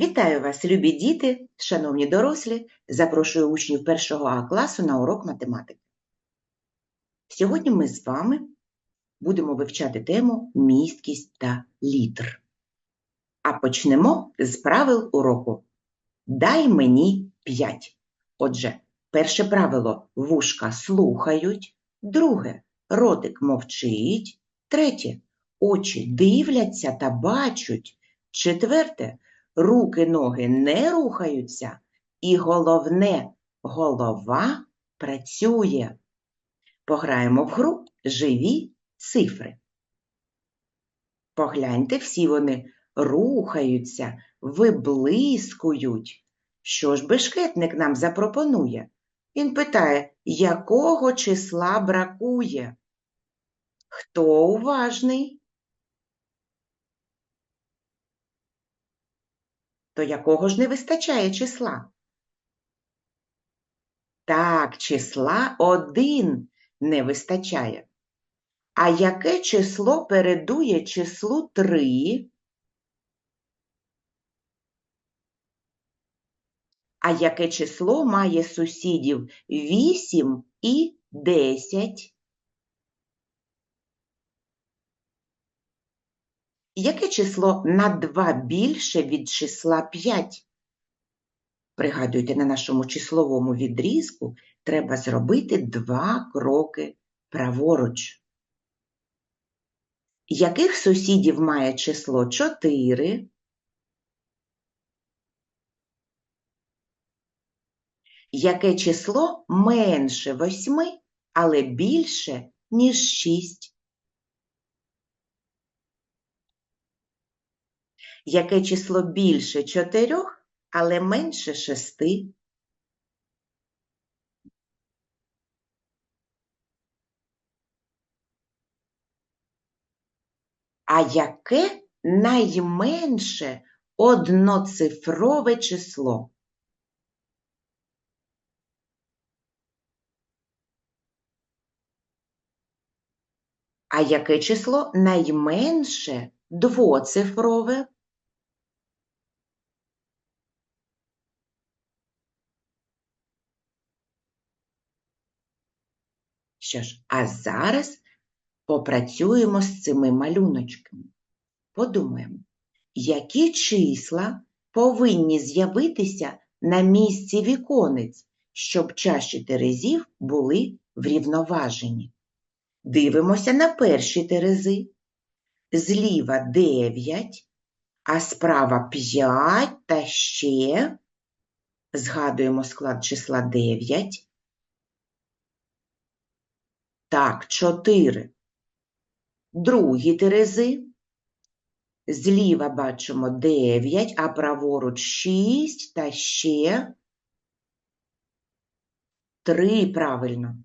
Вітаю вас, любі діти, шановні дорослі. Запрошую учнів першого А класу на урок математики. Сьогодні ми з вами будемо вивчати тему місткість та літр. А почнемо з правил уроку. Дай мені 5. Отже, перше правило вушка слухають, друге ротик мовчить, третє очі дивляться та бачать, четверте руки, ноги не рухаються, і головне, голова працює. Пограємо в гру живі цифри. Погляньте, всі вони рухаються, виблискують. Що ж бешкетник нам запропонує? Він питає, якого числа бракує? Хто уважний? То якого ж не вистачає числа? Так, числа один не вистачає. А яке число передує числу 3? А яке число має сусідів 8 і 10? Яке число на 2 більше від числа 5? Пригадуйте, на нашому числовому відрізку треба зробити два кроки праворуч. Яких сусідів має число 4? Яке число менше 8, але більше, ніж 6? Яке число більше 4, але менше 6? А яке найменше одноцифрове число? А яке число найменше двоцифрове? Що ж, а зараз попрацюємо з цими малюночками. Подумаємо, які числа повинні з'явитися на місці віконець, щоб чаші терезів були врівноважені. Дивимося на перші терези. Зліва 9, а справа 5 та ще. Згадуємо склад числа 9. Так, 4. Другі терези. Зліва бачимо 9, а праворуч 6 та ще 3 правильно.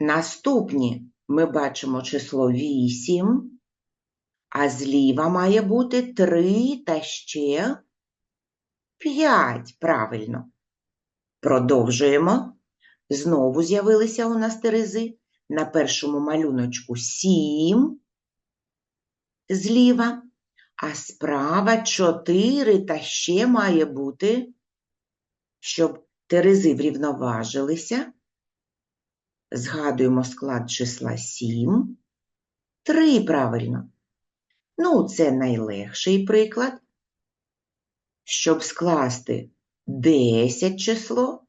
Наступні ми бачимо число 8, а зліва має бути 3 та ще 5. Правильно. Продовжуємо. Знову з'явилися у нас терези. На першому малюночку 7 зліва, а справа 4 та ще має бути, щоб терези врівноважилися. Згадуємо склад числа 7. 3 правильно. Ну, це найлегший приклад. Щоб скласти 10 число,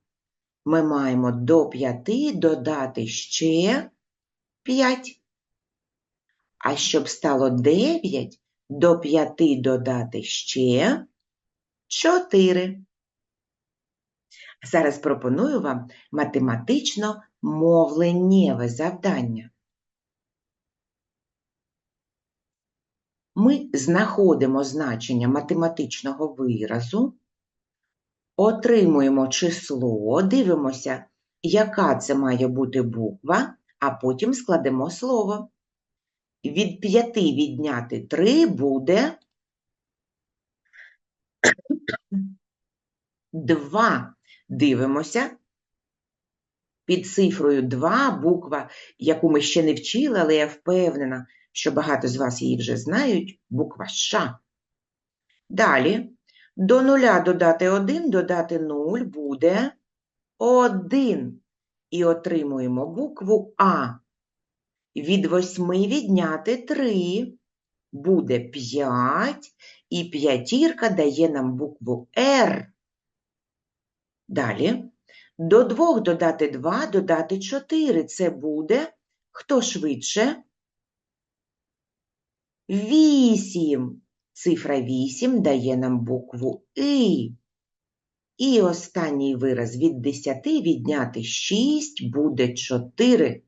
ми маємо до 5 додати ще 5. А щоб стало 9, до 5 додати ще 4. Зараз пропоную вам математично мовленнєве завдання. Ми знаходимо значення математичного виразу, отримуємо число, дивимося, яка це має бути буква, а потім складемо слово. Від 5 відняти 3 буде 2. Дивимося. Під цифрою 2 буква, яку ми ще не вчили, але я впевнена, що багато з вас її вже знають, буква Ш. Далі. До нуля додати 1, додати 0 буде 1. І отримуємо букву А. Від 8 відняти 3 буде 5, і п'ятірка дає нам букву Р. Далі. До 2 додати 2, додати 4. Це буде, хто швидше? 8. Цифра 8 дає нам букву І. І останній вираз від 10 відняти 6 буде 4.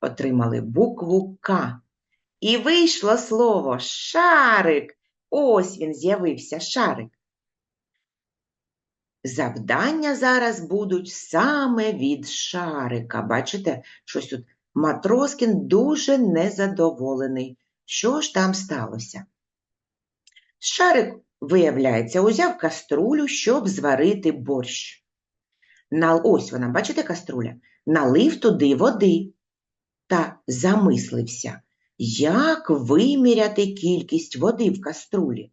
Отримали букву К. І вийшло слово шарик. Ось він з'явився шарик. Завдання зараз будуть саме від шарика. Бачите, щось тут Матроскін дуже незадоволений. Що ж там сталося? Шарик, виявляється, узяв каструлю, щоб зварити борщ. На, ось вона, бачите, каструля? Налив туди води та замислився, як виміряти кількість води в каструлі.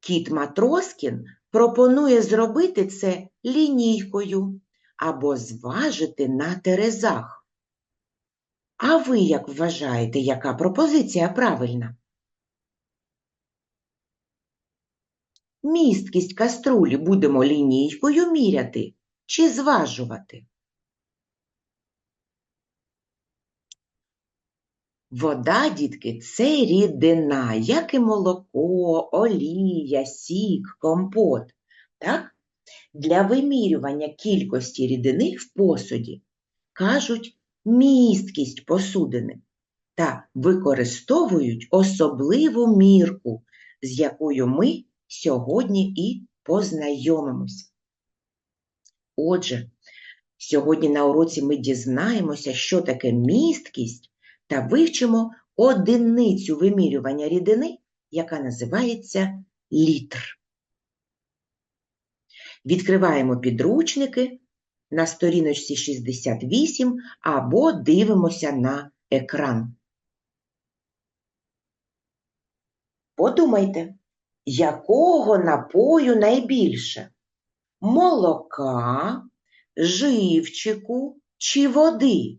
Кіт Матроскін пропонує зробити це лінійкою або зважити на терезах. А ви як вважаєте, яка пропозиція правильна? Місткість каструлі будемо лінійкою міряти чи зважувати? Вода, дітки, це рідина, як і молоко, олія, сік, компот. Так? Для вимірювання кількості рідини в посуді кажуть місткість посудини та використовують особливу мірку, з якою ми сьогодні і познайомимось. Отже, сьогодні на уроці ми дізнаємося, що таке місткість, та вивчимо одиницю вимірювання рідини, яка називається літр. Відкриваємо підручники на сторіночці 68 або дивимося на екран. Подумайте, якого напою найбільше? Молока, живчику чи води?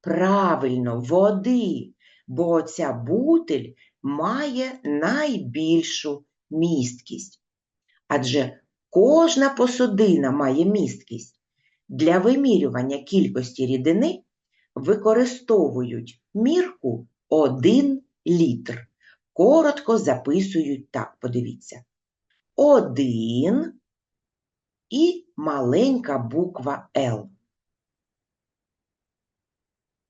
Правильно, води, бо ця бутиль має найбільшу місткість. Адже кожна посудина має місткість. Для вимірювання кількості рідини використовують мірку 1 літр. Коротко записують так, подивіться. 1 і маленька буква Л.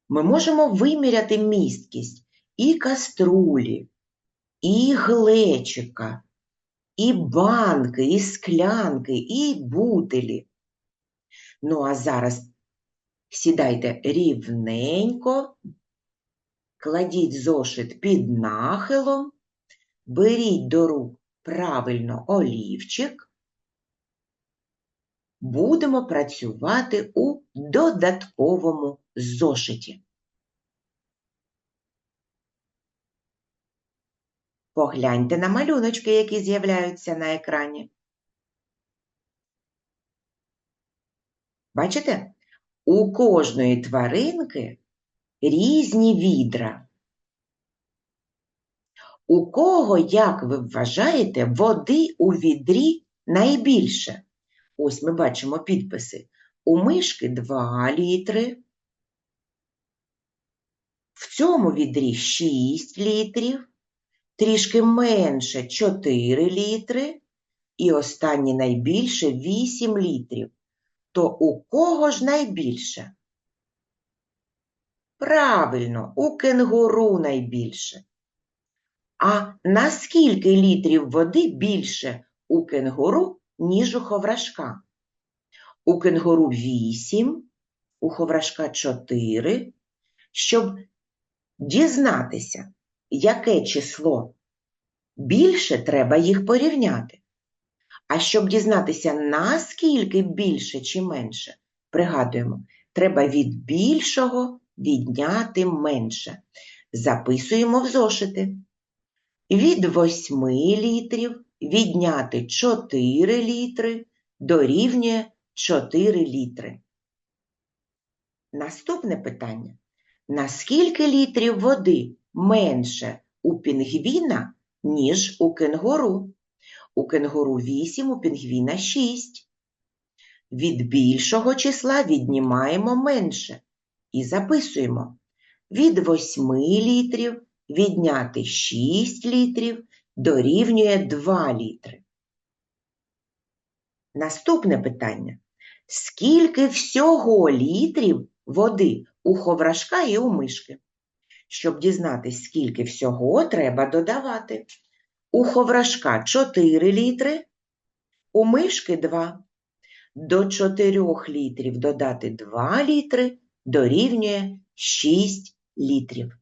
Ми можемо виміряти місткість і каструлі, і глечика, і банки, і склянки, і бутилі. Ну, а зараз сідайте рівненько, кладіть зошит під нахилом, беріть до рук правильно олівчик. Будемо працювати у додатковому зошиті. Погляньте на малюночки, які з'являються на екрані. Бачите? У кожної тваринки різні відра. У кого, як ви вважаєте, води у відрі найбільше? Ось ми бачимо підписи. У мишки 2 літри. В цьому відрі 6 літрів, трішки менше 4 літри і останнє найбільше 8 літрів. То у кого ж найбільше? Правильно, у кенгуру найбільше. А на скільки літрів води більше у кенгуру, ніж у ховрашка? У кенгуру 8, у ховрашка 4. Щоб дізнатися, яке число більше, треба їх порівняти. А щоб дізнатися, наскільки більше чи менше, пригадуємо, треба від більшого відняти менше. Записуємо в зошити. Від 8 літрів відняти 4 літри дорівнює 4 літри. Наступне питання. Наскільки літрів води менше у пінгвіна, ніж у кенгуру? У кенгуру 8, у пінгвіна 6. Від більшого числа віднімаємо менше і записуємо. Від 8 літрів відняти 6 літрів дорівнює 2 літри. Наступне питання. Скільки всього літрів води у ховрашка і у мишки? Щоб дізнатись, скільки всього, треба додавати. У ховрашка 4 літри, у мишки 2. До 4 літрів додати 2 літри дорівнює 6 літрів.